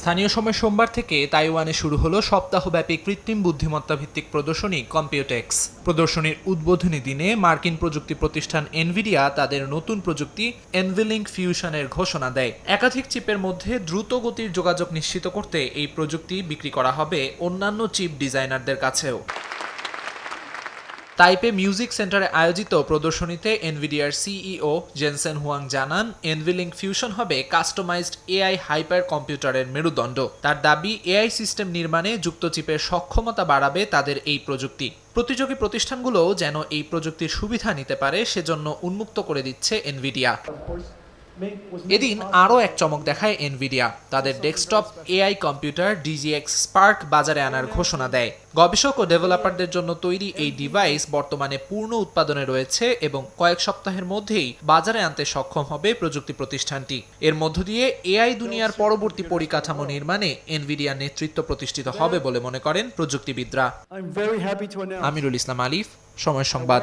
স্থানীয় সময় সোমবার থেকে তাইওয়ানে শুরু হলো সপ্তাহব্যাপী কৃত্রিম বুদ্ধিমত্তা ভিত্তিক প্রদর্শনী কম্পিউটেক্স। প্রদর্শনীর উদ্বোধনী দিনে মার্কিন প্রযুক্তি প্রতিষ্ঠান এনভিডিয়া তাদের নতুন প্রযুক্তি এনভিলিঙ্ক ফিউশনের ঘোষণা দেয়। একাধিক চিপের মধ্যে দ্রুত গতির যোগাযোগ নিশ্চিত করতে এই প্রযুক্তি বিক্রি করা হবে অন্যান্য চিপ ডিজাইনারদের কাছেও। তাইপে মিউজিক সেন্টারে আয়োজিত প্রদর্শনীতে এনভিডিআর সিইও জেনসেন হুয়াং জানান এনভিলিং ফিউশন হবে কাস্টমাইজড এআই হাইপার কম্পিউটারের মেরুদণ্ড। তার দাবি এআই সিস্টেম নির্মাণে যুক্ত চিপের সক্ষমতা বাড়াবে তাদের এই প্রযুক্তি। প্রতিযোগী প্রতিষ্ঠানগুলোও যেন এই প্রযুক্তির সুবিধা নিতে পারে, সেজন্য উন্মুক্ত করে দিচ্ছে এনভিডিয়া এদিন আরও এক চমক দেখায় এনভিডিয়া তাদের desktop AI computer DGX spark বাজারে আনার ঘোষণা দেয়। গবেষক ও ডেভেলপারদের জন্য তৈরি এই ডিভাইস বর্তমানে পূর্ণ উৎপাদনে রয়েছে এবং কয়েক সপ্তাহের মধ্যেই বাজারে আনতে সক্ষম হবে প্রযুক্তি প্রতিষ্ঠানটি। এর মধ্য দিয়ে এআই দুনিয়ার পরবর্তী পরিকাঠামো নির্মাণে এনভিডিয়া নেতৃত্ব প্রতিষ্ঠিত হবে বলে মনে করেন প্রযুক্তিবিদরা. আমিরুল ইসলাম আলিফ সময় সংবাদ।